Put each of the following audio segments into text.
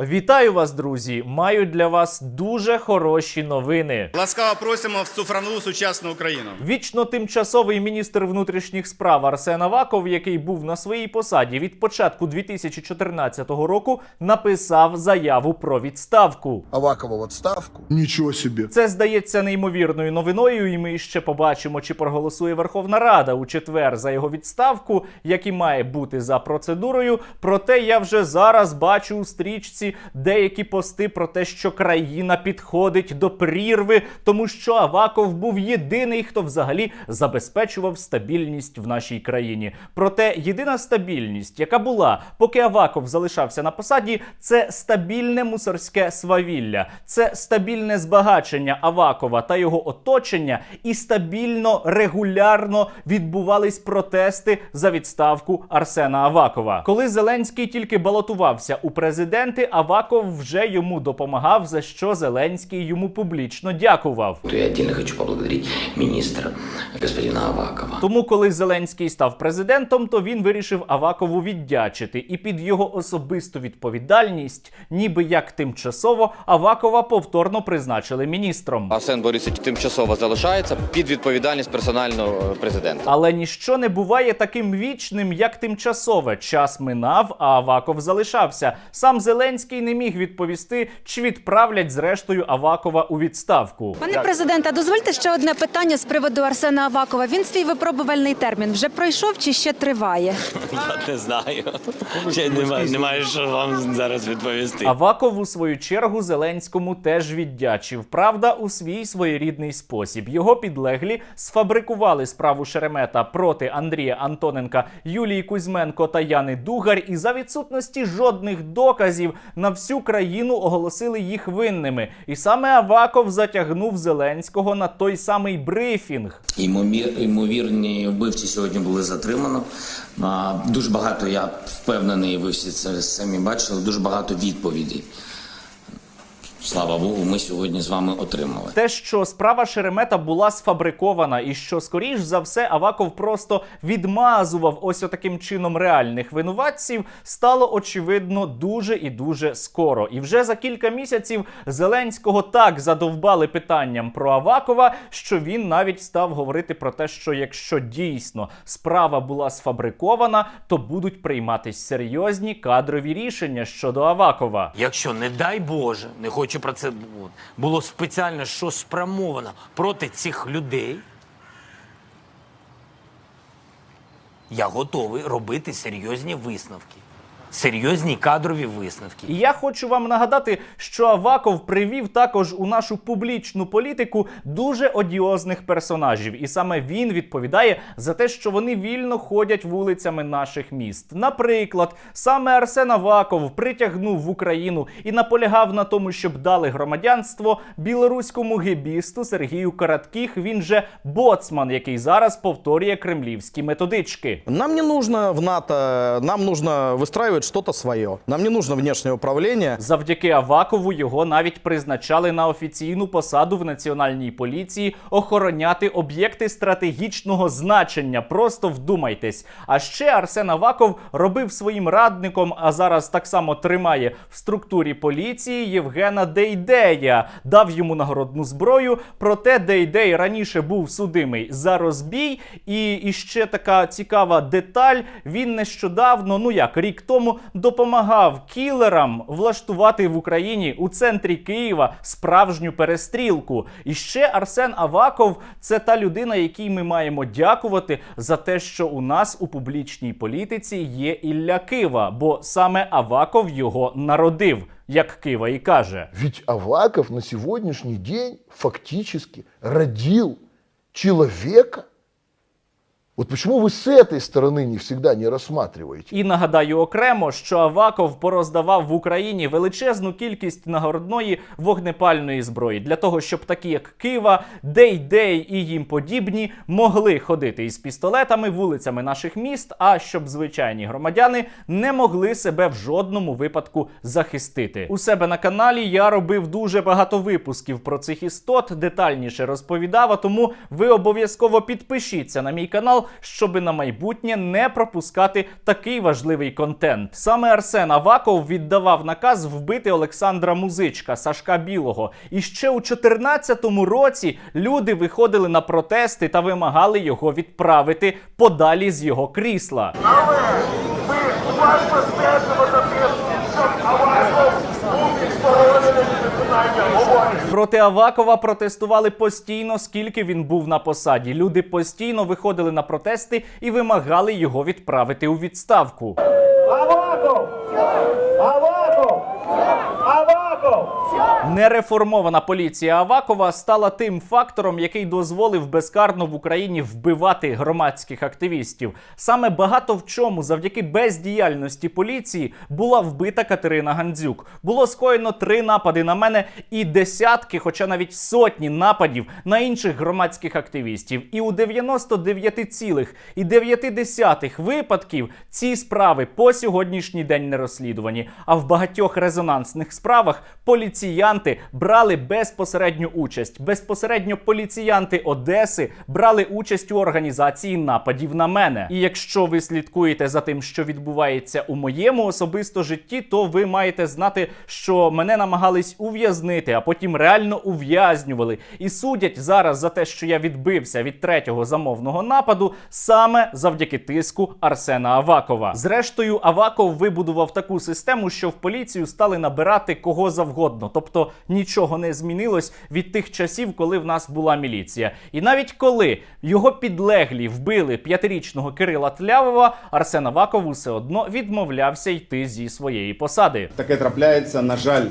Вітаю вас, друзі! Маю для вас дуже хороші новини. Ласкаво просимо в цифрову сучасну Україну. Вічно тимчасовий міністр внутрішніх справ Арсен Аваков, який був на своїй посаді від початку 2014 року, написав заяву про відставку. Авакова в отставку. Ничего себе. Це здається неймовірною новиною, і ми ще побачимо, чи проголосує Верховна Рада у четвер за його відставку, як і має бути за процедурою. Проте я вже зараз бачу у стрічці деякі пости про те, що країна підходить до прірви, тому що Аваков був єдиний, хто взагалі забезпечував стабільність в нашій країні. Проте єдина стабільність, яка була, поки Аваков залишався на посаді, це стабільне мусорське свавілля, це стабільне збагачення Авакова та його оточення, і стабільно регулярно відбувались протести за відставку Арсена Авакова. Коли Зеленський тільки балотувався у президенти, Аваков вже йому допомагав, за що Зеленський йому публічно дякував. то я отдельно хочу поблагодарить министра господина Авакова. Тому, коли Зеленський став президентом, то він вирішив Авакову віддячити, і під його особисту відповідальність, ніби як тимчасово, Авакова повторно призначили міністром. Арсен Борисович тимчасово залишається під відповідальність персонального президента. Але ніщо не буває таким вічним, як тимчасове. Час минав, а Аваков залишався. Сам Зеленський не міг відповісти, чи відправлять зрештою Авакова у відставку. Пане президенте, дозвольте ще одне питання з приводу Арсена Авакова. Він свій випробувальний термін вже пройшов чи ще триває? Я не знаю. Ще немає, немає що вам зараз відповісти. Аваков у свою чергу Зеленському теж віддячив. Правда, у свій своєрідний спосіб. Його підлеглі сфабрикували справу Шеремета проти Андрія Антоненка, Юлії Кузьменко та Яни Дугар, і за відсутності жодних доказів на всю країну оголосили їх винними. І саме Аваков затягнув Зеленського на той самий брифінг. Ймовір- Ймовірні вбивці сьогодні були затримано. Дуже багато, я впевнений, ви всі це самі бачили, дуже багато відповідей. Слава Богу, ми сьогодні з вами отримали. Те, що справа Шеремета була сфабрикована, і що, скоріш за все, Аваков просто відмазував ось отаким чином реальних винуватців, стало очевидно дуже і дуже скоро. І вже за кілька місяців Зеленського так задовбали питанням про Авакова, що він навіть став говорити про те, що якщо дійсно справа була сфабрикована, то будуть прийматись серйозні кадрові рішення щодо Авакова. Якщо, не дай Боже, не хочу про це було спеціально що спрямовано проти цих людей, я готовий робити серйозні висновки. Серйозні кадрові висновки. І я хочу вам нагадати, що Аваков привів також у нашу публічну політику дуже одіозних персонажів, і саме він відповідає за те, що вони вільно ходять вулицями наших міст. Наприклад, саме Арсен Аваков притягнув в Україну і наполягав на тому, щоб дали громадянство білоруському гебісту Сергію Караткіх. Він же боцман, який зараз повторює кремлівські методички. Нам не нужно в НАТО, нам нужно выстраивать что-то свое. Нам не нужно внешнее управление. Завдяки Авакову його навіть призначали на офіційну посаду в національній поліції охороняти об'єкти стратегічного значення. Просто вдумайтесь. А ще Арсен Аваков робив своїм радником, а зараз так само тримає в структурі поліції Євгена Дейдея, дав йому нагородну зброю. Проте Дейдей раніше був судимий за розбій. І, і ще така цікава деталь: він нещодавно, ну як рік тому, допомагав кілерам влаштувати в Україні у центрі Києва справжню перестрілку. І ще Арсен Аваков це та людина, якій ми маємо дякувати за те, що у нас у публічній політиці є Ілля Кива, бо саме Аваков його народив, як Кива і каже. Ведь Аваков на сегодняшний день фактически родил человека. Вот почему вы с этой стороны не всегда не рассматриваете? І нагадаю окремо, що Аваков пороздавав в Україні величезну кількість нагородної вогнепальної зброї для того, щоб такі, як Кива, Дей-Дей і їм подібні могли ходити із пістолетами вулицями наших міст, а щоб звичайні громадяни не могли себе в жодному випадку захистити. У себе на каналі я робив дуже багато випусків про цих істот, детальніше розповідав. А тому ви обов'язково підпишіться на мій канал, щоби на майбутнє не пропускати такий важливий контент. Саме Арсен Аваков віддавав наказ вбити Олександра Музичка, Сашка Білого. І ще у 2014 році люди виходили на протести та вимагали його відправити подалі з його крісла. Проти Авакова протестували постійно, скільки він був на посаді. Люди постійно виходили на протести і вимагали його відправити у відставку. Аваков! Аваков! Аваков! Нереформована поліція Авакова стала тим фактором, який дозволив безкарно в Україні вбивати громадських активістів. Саме багато в чому, завдяки бездіяльності поліції, була вбита Катерина Гандзюк. Було скоєно три напади на мене і десятки, хоча навіть сотні нападів на інших громадських активістів. І у 99,9 випадків ці справи по сьогоднішній день не розслідувані. А в багатьох резонансних справах поліціянти брали безпосередню участь. Безпосередньо поліціянти Одеси брали участь у організації нападів на мене. І якщо ви слідкуєте за тим, що відбувається у моєму особисто житті, то ви маєте знати, що мене намагались ув'язнити, а потім реально ув'язнювали і судять зараз за те, що я відбився від третього замовного нападу, саме завдяки тиску Арсена Авакова. Зрештою, Аваков вибудував таку систему, що в поліцію стали набирати кого завгодно, тобто нічого не змінилось від тих часів, коли в нас була міліція. І навіть коли його підлеглі вбили п'ятирічного Кирила Тлявова, Арсен Аваков усе одно відмовлявся йти зі своєї посади. Таке трапляється, на жаль,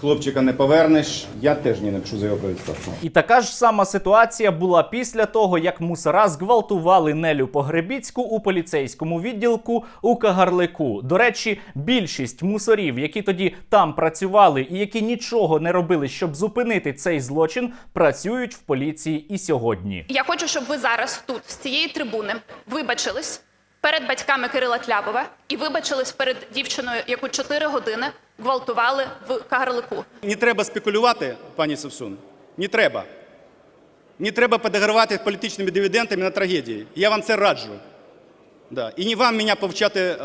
хлопчика не повернеш. Я теж не напишу за його про відставку. І така ж сама ситуація була після того, як мусора зґвалтували Нелю Погребіцьку у поліцейському відділку у Кагарлику. До речі, більшість мусорів, які тоді там працювали і які нічого не робили, щоб зупинити цей злочин, працюють в поліції і сьогодні. Я хочу, щоб ви зараз тут, з цієї трибуни, вибачились перед батьками Кирила Тлябова і вибачились перед дівчиною, яку 4 години гвалтували в Кагарлику. Не треба спекулювати, пані Савсун. Не треба. Не треба підігравати політичними дивідендами на трагедії. Я вам це раджу. Да. І не вам мене повчати, е,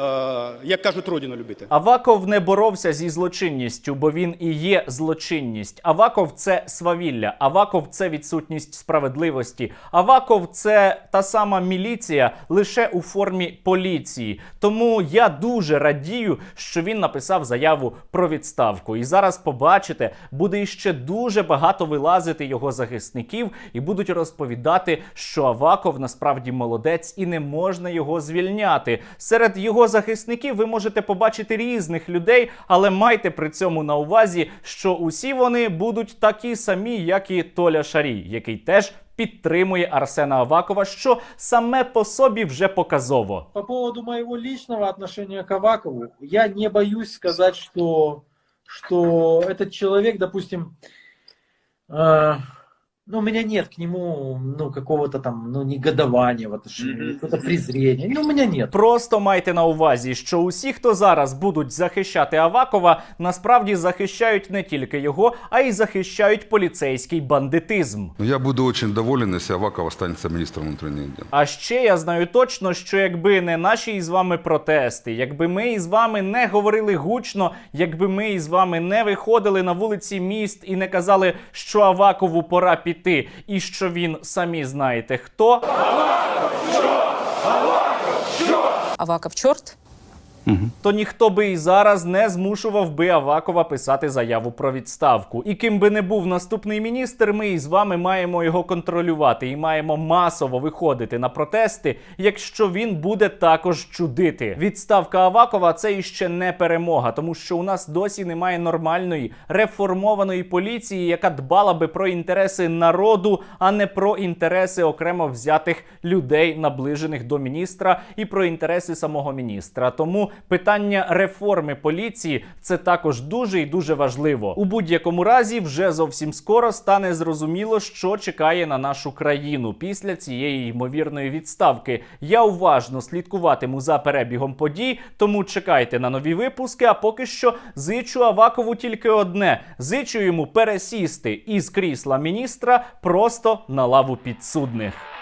як кажуть, родину любити. Аваков не боровся зі злочинністю, бо він і є злочинність. Аваков це свавілля, Аваков це відсутність справедливості. Аваков це та сама міліція лише у формі поліції. Тому я дуже радію, що він написав заяву про відставку. І зараз побачите, буде іще дуже багато вилазити його захисників і будуть розповідати, що Аваков насправді молодець і не можна його звільняти. Серед його захисників ви можете побачити різних людей, але майте при цьому на увазі, що усі вони будуть такі самі, як і Толя Шарій, який теж підтримує Арсена Авакова, що саме по собі вже показово. По поводу моего личного отношения к Авакову, я не боюсь сказать, что, что этот человек, допустим, э, ну, у меня нет к нему, ну, какого-то там, ну, негодования в отношении, какого-то презрения. Ну, у меня нет. Просто майте на увазі, що усі, хто зараз будуть захищати Авакова, насправді захищають не тільки його, а й захищають поліцейський бандитизм. Ну, Я буду очень доволен, если Аваков останется министром внутренних дел. А ще я знаю точно, що якби не наші із вами протести, якби ми із вами не говорили гучно, якби ми із вами не виходили на вулиці міст і не казали, що Авакову пора піти, і що він самі знаєте хто. Аваков черт. то ніхто би і зараз не змушував би Авакова писати заяву про відставку. І ким би не був наступний міністр, ми із вами маємо його контролювати і маємо масово виходити на протести, якщо він буде також чудити. Відставка Авакова це іще не перемога, тому що у нас досі немає нормальної реформованої поліції, яка дбала би про інтереси народу, а не про інтереси окремо взятих людей, наближених до міністра, і про інтереси самого міністра. Тому питання реформи поліції це також дуже і дуже важливо. У будь-якому разі, вже зовсім скоро стане зрозуміло, що чекає на нашу країну після цієї ймовірної відставки. Я уважно слідкуватиму за перебігом подій, тому чекайте на нові випуски. А поки що зичу Авакову тільки одне: зичу йому пересісти із крісла міністра просто на лаву підсудних.